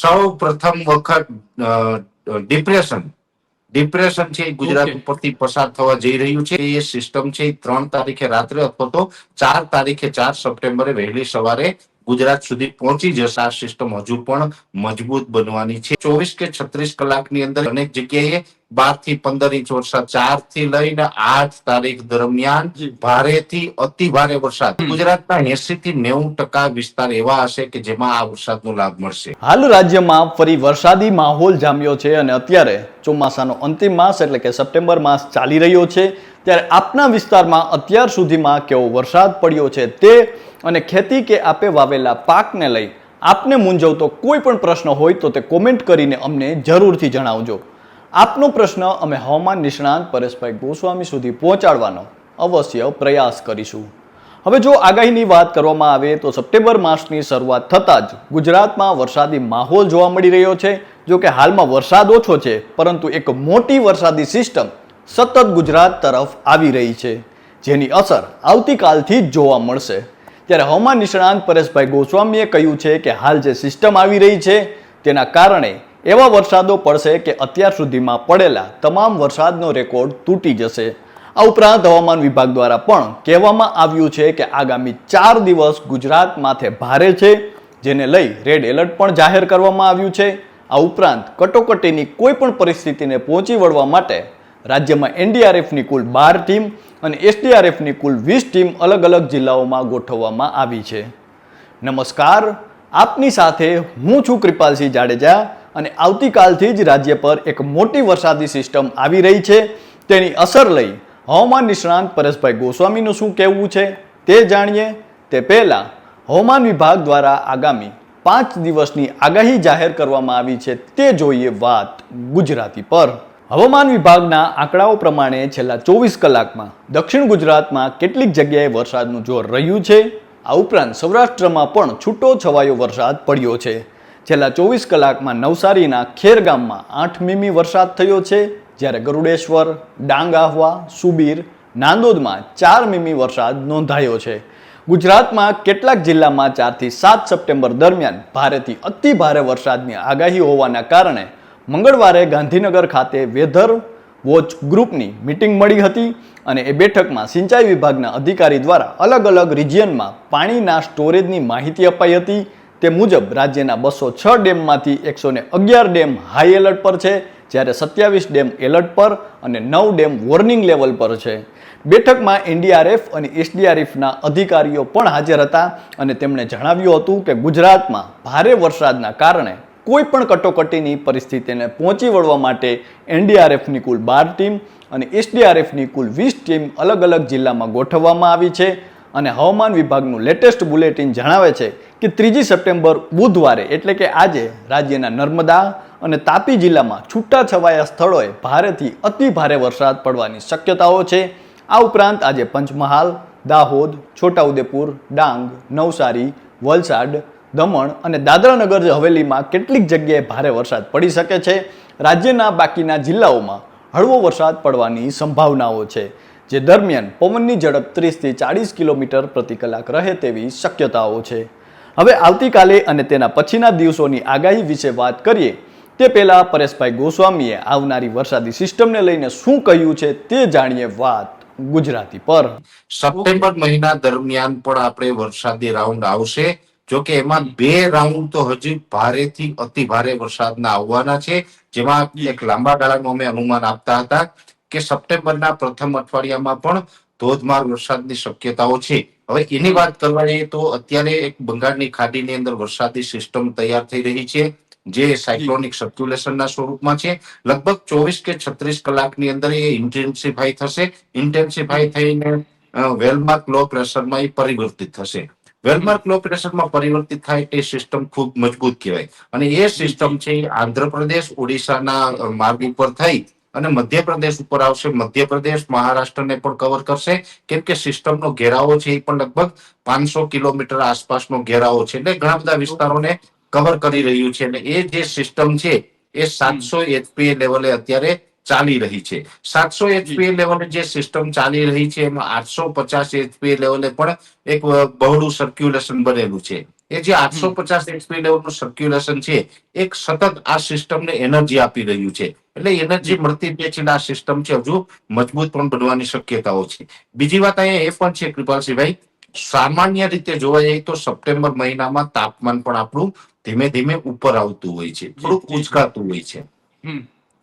સૌ પ્રથમ વખત ડિપ્રેશન ડિપ્રેશન છે ગુજરાત ઉપરથી પસાર થવા જઈ રહ્યું છે. એ સિસ્ટમ છે ત્રણ તારીખે રાત્રે અથવા તો ચાર તારીખે ચાર સપ્ટેમ્બરે વહેલી સવારે ગુજરાત સુધી પહોંચી જશે. આ સિસ્ટમ હજુ પણ મજબૂત બનવાની છે. ચોવીસ કે છત્રીસ કલાકની અંદર અનેક જગ્યાએ બારથી પંદર ઇંચ વરસાદ ચારથી લઈને આઠ તારીખ દરમિયાન ભારે થી અતિ ભારે વરસાદ. ગુજરાતના એસી થી નેવું ટકા વિસ્તાર એવા હશે કે જેમાં આ વરસાદનો લાભ મળશે. હાલ રાજ્યમાં ફરી વરસાદી માહોલ જામ્યો છે અને અત્યારે ચોમાસાનો અંતિમ માસ એટલે કે સપ્ટેમ્બર માસ ચાલી રહ્યો છે. ત્યારે આપના વિસ્તારમાં અત્યાર સુધીમાં કેવો વરસાદ પડ્યો છે તે અને ખેતી કે આપે વાવેલા પાકને લઈ આપને મૂંઝવતો કોઈ પણ પ્રશ્ન હોય તો તે કોમેન્ટ કરીને અમને જરૂરથી જણાવજો. આપનો પ્રશ્ન અમે હવામાન નિષ્ણાંત પરેશભાઈ ગોસ્વામી સુધી પહોંચાડવાનો અવશ્ય પ્રયાસ કરીશું. હવે જો આગાહીની વાત કરવામાં આવે તો સપ્ટેમ્બર માસની શરૂઆત થતાં જ ગુજરાતમાં વરસાદી માહોલ જોવા મળી રહ્યો છે. જો કે હાલમાં વરસાદ ઓછો છે, પરંતુ એક મોટી વરસાદી સિસ્ટમ સતત ગુજરાત તરફ આવી રહી છે, જેની અસર આવતીકાલથી જ જોવા મળશે. ત્યારે હવામાન નિષ્ણાંત પરેશભાઈ ગોસ્વામીએ કહ્યું છે કે હાલ જે સિસ્ટમ આવી રહી છે, તેના કારણે એવા વરસાદો પડશે કે અત્યાર સુધીમાં પડેલા તમામ વરસાદનો રેકોર્ડ તૂટી જશે. આ ઉપરાંત હવામાન વિભાગ દ્વારા પણ કહેવામાં આવ્યું છે કે આગામી ચાર દિવસ ગુજરાત માથે ભારે છે, જેને લઈ રેડ એલર્ટ પણ જાહેર કરવામાં આવ્યું છે. આ ઉપરાંત કટોકટીની કોઈ પણ પરિસ્થિતિને પહોંચી વળવા માટે રાજ્યમાં એનડીઆરએફની કુલ બાર ટીમ અને એસડીઆરએફની કુલ વીસ ટીમ અલગ અલગ જિલ્લાઓમાં ગોઠવવામાં આવી છે. નમસ્કાર, આપની સાથે હું છું કૃપાલસિંહ જાડેજા. અને આવતીકાલથી જ રાજ્ય પર એક મોટી વરસાદી સિસ્ટમ આવી રહી છે. તેની અસર લઈ હવામાન નિષ્ણાંત પરેશભાઈ ગોસ્વામીનું શું કહેવું છે તે જાણીએ. તે પહેલાં હવામાન વિભાગ દ્વારા આગામી પાંચ દિવસની આગાહી જાહેર કરવામાં આવી છે તે જોઈએ વાત ગુજરાતી પર. હવામાન વિભાગના આંકડાઓ પ્રમાણે છેલ્લા ચોવીસ કલાકમાં દક્ષિણ ગુજરાતમાં કેટલીક જગ્યાએ વરસાદનું જોર રહ્યું છે. આ ઉપરાંત સૌરાષ્ટ્રમાં પણ છૂટો છવાયો વરસાદ પડ્યો છે. છેલ્લા ચોવીસ કલાકમાં નવસારીના ખેર ગામમાં આઠ મીમી વરસાદ થયો છે, જ્યારે ગરુડેશ્વર ડાંગ આહવા સુબીર, નાંદોદમાં ચાર મીમી વરસાદ નોંધાયો છે. ગુજરાતમાં કેટલાક જિલ્લામાં ચારથી સાત સપ્ટેમ્બર દરમિયાન ભારેથી અતિ ભારે વરસાદની આગાહી હોવાના કારણે મંગળવારે ગાંધીનગર ખાતે વેધર વોચ ગ્રુપની મિટિંગ મળી હતી અને એ બેઠકમાં સિંચાઈ વિભાગના અધિકારી દ્વારા અલગ અલગ રિજિયનમાં પાણીના સ્ટોરેજની માહિતી અપાઈ હતી. તે મુજબ રાજ્યના બસો છ ડેમમાંથી એકસો ને અગિયાર ડેમ હાઈ એલર્ટ પર છે, જ્યારે સત્યાવીસ ડેમ એલર્ટ પર અને નવ ડેમ વોર્નિંગ લેવલ પર છે. બેઠકમાં એનડીઆરએફ અને એસડીઆરએફના અધિકારીઓ પણ હાજર હતા અને તેમણે જણાવ્યું હતું કે ગુજરાતમાં ભારે વરસાદના કારણે કોઈ પણ કટોકટીની પરિસ્થિતિને પહોંચી વળવા માટે એનડીઆરએફની કુલ બાર ટીમ અને એસડીઆરએફની કુલ વીસ ટીમ અલગ અલગ જિલ્લામાં ગોઠવવામાં આવી છે. અને હવામાન વિભાગનું લેટેસ્ટ બુલેટિન જણાવે છે કે ત્રીજી સપ્ટેમ્બર બુધવારે, એટલે કે આજે, રાજ્યના નર્મદા અને તાપી જિલ્લામાં છૂટાછવાયા સ્થળોએ ભારેથી અતિ ભારે વરસાદ પડવાની શક્યતાઓ છે. આ ઉપરાંત આજે પંચમહાલ, દાહોદ, છોટાઉદેપુર, ડાંગ, નવસારી, વલસાડ, દમણ અને દાદરાનગર હવેલીમાં કેટલીક જગ્યાએ ભારે વરસાદ પડી શકે છે. રાજ્યના બાકીના જિલ્લાઓમાં હળવો વરસાદ પડવાની સંભાવનાઓ છે. જે દરમિયાન પવનની ઝડપ ત્રીસથી ચાળીસ કિલોમીટર પ્રતિ કલાક રહે તેવી શક્યતાઓ છે. હવે આવતીકાલે અને તેના પછીના દિવસોની આગાહી વિશે વાત કરીએ, તે પહેલાં પરેશભાઈ ગોસ્વામીએ આવનારી વરસાદી સિસ્ટમને લઈને શું કહ્યું છે તે જાણીએ વાત ગુજરાતી પર. સપ્ટેમ્બર મહિના દરમિયાન પણ આપણે વરસાદી રાઉન્ડ આવશે, જો કે એમાં બે રાઉન્ડ તો હજી ભારેથી અતિ ભારે વરસાદના આવવાના છે, જેમાં એક લાંબા ગાળાનું અમે અનુમાન આપતા હતા. કે સપ્ટેમ્બરના પ્રથમ અઠવાડિયામાં પણ ધોધમાર વરસાદની શક્યતાઓ છે. હવે એની વાત કરવા જઈએ તો અત્યારે એક બંગાળની ખાડીની અંદર વરસાદી સિસ્ટમ તૈયાર થઈ રહી છે, જે સાયક્લોનિક સર્ક્યુલેશનના સ્વરૂપમાં છે. લગભગ ચોવીસ કે છત્રીસ કલાકની અંદર એ ઇન્ટેન્સિફાઈ થશે. ઇન્ટેન્સિફાઈ થઈને વેલમાર્ક લો પ્રેશરમાં એ પરિવર્તિત થશે. વેલમાર્ક લો પ્રેશરમાં પરિવર્તિત થાય તે સિસ્ટમ ખૂબ મજબૂત કહેવાય. અને એ સિસ્ટમ છે આંધ્રપ્રદેશ, ઓડિશાના માર્ગ ઉપર થઈ અને મધ્યપ્રદેશ ઉપર આવશે. મધ્યપ્રદેશ મહારાષ્ટ્રને પણ કવર કરશે. કેમ કે સિસ્ટમનો ઘેરાવો છે એ પણ લગભગ પાંચસો કિલોમીટર આસપાસનો ઘેરાવો છે. એટલે ઘણા બધા વિસ્તારોને કવર કરી રહ્યું છે. અને એ જે સિસ્ટમ છે એ સાતસો એચપીએ લેવલે અત્યારે ચાલી રહી છે. સાતસો એચપીએ લેવલે જે. સિસ્ટમ ચાલી રહી છે એમાં આઠસો પચાસ એચપીએ લેવલે પણ એક બહોળું સર્ક્યુલેશન બનેલું છે. એ જે આઠસો પચાસ એચપી લેવલનું સર્ક્યુલેશન છે એક સતત આ સિસ્ટમને એનર્જી આપી રહ્યું છે એટલે એનર્જી મળતી જે છે આ સિસ્ટમ છે હજુ મજબૂત પણ બનવાની શક્યતાઓ છે બીજી વાત અહીંયા એ પણ છે કૃપાલસિંહભાઈ સામાન્ય રીતે જોવા જઈએ તો સપ્ટેમ્બર મહિનામાં તાપમાન પણ આપણું ધીમે ધીમે ઉપર આવતું હોય છે થોડુંક. ઉચકાતું હોય છે.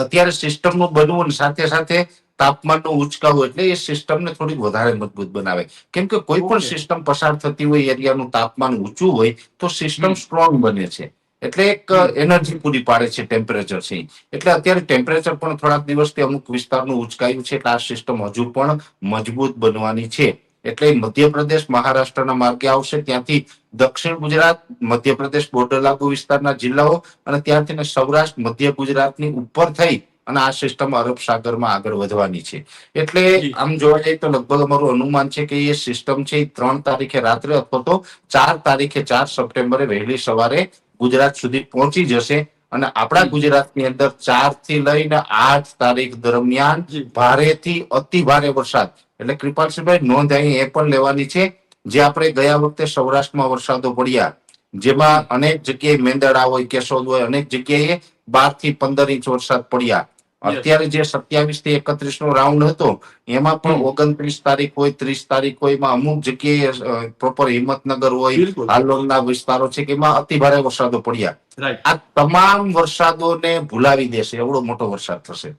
અત્યારે સિસ્ટમનું બનવું અને સાથે સાથે તાપમાનનો ઉંચકાવો એટલે એ સિસ્ટમને થોડી વધારે મજબૂત બનાવે. કેમ કે કોઈ પણ સિસ્ટમ પસાર થતી હોય એરિયાનું તાપમાન ઊંચું હોય તો સિસ્ટમ. સ્ટ્રોંગ બને છે. એટલે એક એનર્જી પૂરી પાડે છે ટેમ્પરેચર છે એટલે અત્યારે ટેમ્પરેચર પણ થોડાક દિવસથી અમુક વિસ્તારનું ઉંચકાયું છે એટલે આ સિસ્ટમ હજુ પણ મજબૂત બનવાની છે. એટલે મધ્યપ્રદેશ મહારાષ્ટ્રના માર્ગે આવશે. ત્યાંથી દક્ષિણ ગુજરાત મધ્યપ્રદેશ બોર્ડર લાગુ વિસ્તારના જિલ્લાઓ અને ત્યાંથી સૌરાષ્ટ્ર મધ્ય ગુજરાતની ઉપર થઈ અને આ સિસ્ટમ અરબ સાગરમાં આગળ વધવાની છે. એટલે આમ જોવા જઈએ તો લગભગ અમારું અનુમાન છે કે એ સિસ્ટમ છે એ ત્રણ તારીખે રાત્રે અથવા તો ચાર તારીખે ચાર સપ્ટેમ્બરે વહેલી સવારે ગુજરાત સુધી પહોંચી જશે. અને આપણા ગુજરાતની અંદર ચારથી લઈને આઠ તારીખ દરમિયાન. ભારેથી અતિ ભારે વરસાદ એટલે કૃપાલસિંહભાઈ નોંધ અહીં એ પણ લેવાની છે જે આપણે ગયા વખતે સૌરાષ્ટ્રમાં વરસાદો પડ્યા જેમાં અનેક જગ્યાએ મેંદડા હોય કેશોદ હોય અનેક જગ્યાએ બારથી પંદર ઇંચ વરસાદ પડ્યા. અત્યારે જે સત્યાવીસથી એકત્રીસ નો રાઉન્ડ હતો એમાં પણ ઓગણત્રીસ તારીખ હોય ત્રીસ તારીખ હોય એમાં અમુક જગ્યાએ પ્રોપર હિંમતનગર હોય હાલોલના વિસ્તારો છે કે એમાં અતિ ભારે વરસાદો પડ્યા. આ તમામ વરસાદોને ભૂલાવી દેશે એવડો મોટો વરસાદ થશે.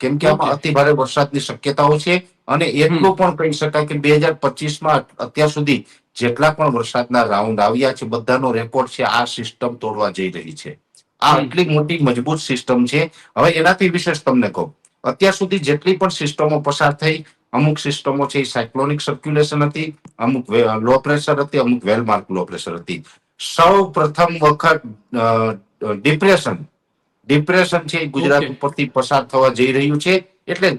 કેમ કે આમાં અતિભારે અતિ ભારે વરસાદની શક્યતાઓ છે અને એટલું પણ કહી શકાય કે બે હજાર પચીસમાં અત્યાર સુધી જેટલા પણ વરસાદના રાઉન્ડ આવ્યા છે બધાનો રેકોર્ડ છે આ સિસ્ટમ તોડવા જઈ રહી છે. આ. એટલી મોટી મજબૂત સિસ્ટમ છે. હવે એનાથી વિશેષ તમને કહું. અત્યાર સુધી જેટલી પણ સિસ્ટમો પસાર થઈ અમુક સિસ્ટમો છે એ સાયક્લોનિક સર્ક્યુલેશન હતી અમુક લો પ્રેશર હતી અમુક વેલમાર્ક લો પ્રેશર હતી. સૌ પ્રથમ વખત ડિપ્રેશન ડિપ્રેશન છે એ ગુજરાત ઉપરથી પસાર થવા જઈ રહ્યું છે. એટલે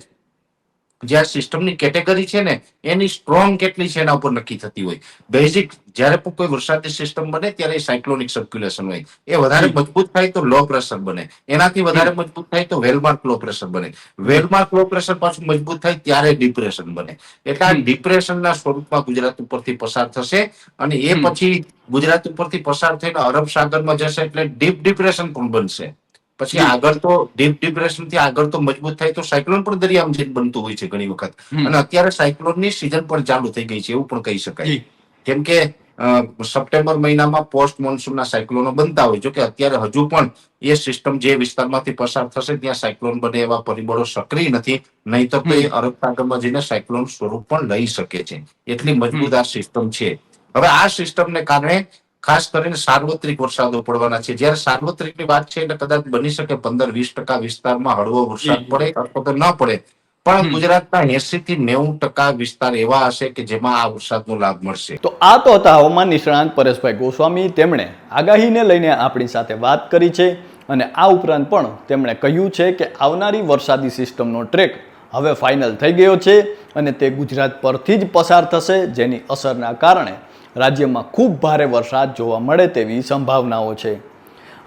જે આ સિસ્ટમની કેટેગરી છે ને એની સ્ટ્રોંગ કેટલી છે એના ઉપર નક્કી થતી હોય. બેઝિક જ્યારે પણ કોઈ વરસાદી સિસ્ટમ બને ત્યારે સાયક્લોનિક સર્ક્યુલેશન હોય. એ વધારે મજબૂત થાય તો લો પ્રેશર બને. એનાથી વધારે મજબૂત થાય તો વેલમાર્ક લો પ્રેશર બને. વેલમાર્ક લો પ્રેશર પાછું મજબૂત થાય ત્યારે ડિપ્રેશન બને. એટલે આ ડિપ્રેશનના સ્વરૂપમાં ગુજરાત ઉપરથી પસાર થશે અને એ પછી ગુજરાત ઉપરથી પસાર થઈને અરબ સાગરમાં જશે એટલે ડીપ ડિપ્રેશન પણ બનશે. પછી આગળ તો ડીપ ડિપ્રેશનથી આગળ તો મજબૂત થાય તો સાયક્લોન પણ દરિયામાં જઈને બનતું હોય છે ઘણી વખત. અને અત્યારે સાયક્લોનની સિઝન પણ ચાલુ થઈ ગઈ છે એવું પણ કહી શકાય. કેમ કે સપ્ટેમ્બર મહિનામાં પોસ્ટ મોન્સૂનના સાયક્લોનો બનતા હોય જો કે અત્યારે હજુ પણ એ સિસ્ટમ જે વિસ્તારમાંથી પસાર થશે ત્યાં સાયક્લોન બને એવા પરિબળો સક્રિય નથી. નહીતર તો એ અરબ સાગરમાં જઈને સાયક્લોન સ્વરૂપ પણ લઈ શકે છે. એટલી મજબૂત આ સિસ્ટમ છે. હવે આ સિસ્ટમને કારણે ખાસ કરીને સાર્વત્રિક વરસાદો પડવાના છે. જ્યારે સાર્વત્રિકની વાત છે એટલે કદાચ બની શકે પંદર વીસ ટકા વિસ્તારમાં હળવો વરસાદ પડે અથવા તો ન પડે. પણ ગુજરાતના એસી થી નેવું ટકા વિસ્તાર એવા હશે કે જેમાં આ વરસાદનો લાભ મળશે. તો આ તો હતા હવામાન નિષ્ણાંત પરેશભાઈ ગોસ્વામી. તેમણે આગાહીને લઈને આપણી સાથે વાત કરી છે અને આ ઉપરાંત પણ તેમણે કહ્યું છે કે આવનારી વરસાદી સિસ્ટમનો ટ્રેક હવે ફાઇનલ થઈ ગયો છે અને તે ગુજરાત પરથી જ પસાર થશે જેની અસરના કારણે રાજ્યમાં ખૂબ ભારે વરસાદ જોવા મળે તેવી સંભાવનાઓ છે.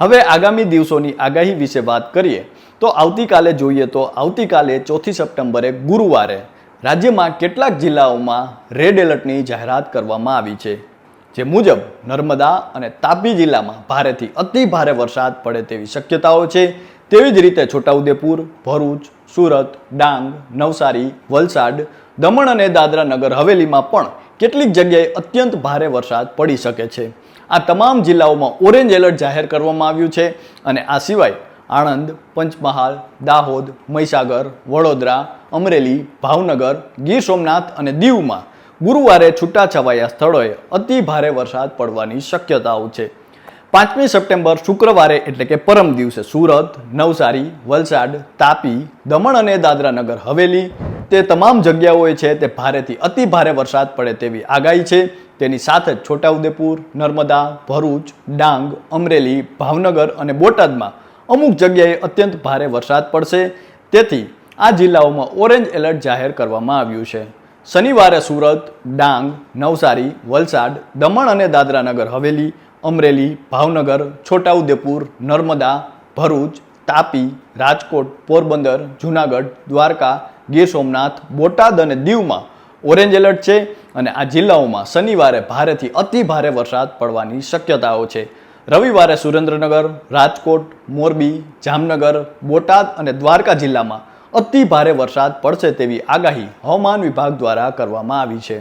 હવે આગામી દિવસોની આગાહી વિશે વાત કરીએ, તો આવતીકાલે જોઈએ તો આવતીકાલે ચોથી સપ્ટેમ્બરે ગુરુવારે રાજ્યમાં કેટલાક જિલ્લાઓમાં રેડ એલર્ટની જાહેરાત કરવામાં આવી છે. જે મુજબ નર્મદા અને તાપી જિલ્લામાં ભારેથી અતિ ભારે વરસાદ પડે તેવી શક્યતાઓ છે. તેવી જ રીતે છોટાઉદેપુર, ભરૂચ, સુરત, ડાંગ, નવસારી, વલસાડ, દમણ અને દાદરા નગર હવેલીમાં પણ કેટલીક જગ્યાએ અત્યંત ભારે વરસાદ પડી શકે છે. આ તમામ જિલ્લાઓમાં ઓરેન્જ એલર્ટ જાહેર કરવામાં આવ્યું છે અને આ સિવાય આણંદ, પંચમહાલ, દાહોદ, મહીસાગર, વડોદરા, અમરેલી, ભાવનગર, ગીર સોમનાથ અને દીવમાં ગુરુવારે છૂટાછવાયા સ્થળોએ અતિ ભારે વરસાદ પડવાની શક્યતાઓ છે. પાંચમી સપ્ટેમ્બર શુક્રવારે એટલે કે પરમ દિવસે સુરત, નવસારી, વલસાડ, તાપી, દમણ અને દાદરા નગર હવેલી તે તમામ જગ્યાઓએ છે તે ભારેથી અતિ ભારે વરસાદ પડે તેવી આગાહી છે. તેની સાથે જ છોટાઉદેપુર, નર્મદા, ભરૂચ, ડાંગ, અમરેલી, ભાવનગર અને બોટાદમાં અમુક જગ્યાએ અત્યંત ભારે વરસાદ પડશે. તેથી આ જિલ્લાઓમાં ઓરેન્જ એલર્ટ જાહેર કરવામાં આવ્યું છે. શનિવારે સુરત, ડાંગ, નવસારી, વલસાડ, દમણ અને દાદરા નગર હવેલી, અમરેલી, ભાવનગર, છોટાઉદેપુર, નર્મદા, ભરૂચ, તાપી, રાજકોટ, પોરબંદર, જૂનાગઢ, દ્વારકા ગીર સોમનાથ, બોટાદ અને દીવમાં ઓરેન્જ એલર્ટ છે અને આ જિલ્લાઓમાં શનિવારે ભારેથી અતિ ભારે વરસાદ પડવાની શક્યતાઓ છે. રવિવારે સુરેન્દ્રનગર, રાજકોટ, મોરબી, જામનગર, બોટાદ અને દ્વારકા જિલ્લામાં અતિ ભારે વરસાદ પડશે તેવી આગાહી હવામાન વિભાગ દ્વારા કરવામાં આવી છે.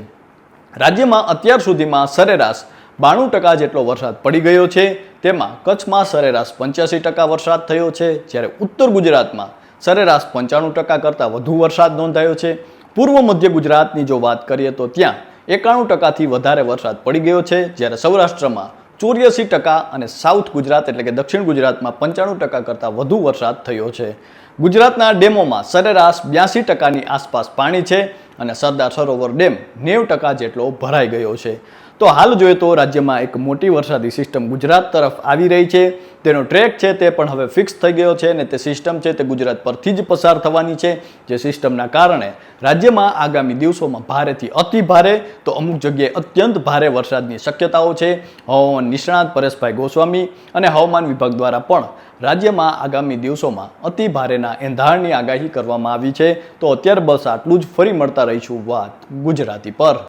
રાજ્યમાં અત્યાર સુધીમાં સરેરાશ બાણું ટકા જેટલો વરસાદ પડી ગયો છે. તેમાં કચ્છમાં સરેરાશ પંચ્યાસી ટકા વરસાદ થયો છે. જ્યારે ઉત્તર ગુજરાતમાં સરેરાશ પંચાણું ટકા કરતાં વધુ વરસાદ નોંધાયો છે. પૂર્વ મધ્ય ગુજરાતની જો વાત કરીએ તો ત્યાં એકાણું ટકાથી વધારે વરસાદ પડી ગયો છે, જ્યારે સૌરાષ્ટ્રમાં ચોર્યાસી ટકા અને સાઉથ ગુજરાત એટલે કે દક્ષિણ ગુજરાતમાં પંચાણું ટકા કરતાં વધુ વરસાદ થયો છે. ગુજરાતના ડેમોમાં સરેરાશ બ્યાસી ટકાની આસપાસ પાણી છે અને સરદાર સરોવર ડેમ નેવ ટકા જેટલો ભરાઈ ગયો છે. તો હાલ જોઈએ તો રાજ્યમાં એક મોટી વરસાદી સિસ્ટમ ગુજરાત તરફ આવી રહી છે. તેનો ટ્રેક છે તે પણ હવે ફિક્સ થઈ ગયો છે અને તે સિસ્ટમ છે તે ગુજરાત પરથી જ પસાર થવાની છે. જે સિસ્ટમના કારણે રાજ્યમાં આગામી દિવસોમાં ભારેથી અતિ ભારે તો અમુક જગ્યાએ અત્યંત ભારે વરસાદની શક્યતાઓ છે. હવામાન નિષ્ણાત પરેશભાઈ ગોસ્વામી અને હવામાન વિભાગ દ્વારા પણ રાજ્યમાં આગામી દિવસોમાં અતિ ભારેના એંધાણની આગાહી કરવામાં આવી છે. તો અત્યારે બસ આટલું જ. ફરી મળતા રહીશું વાત ગુજરાતી પર.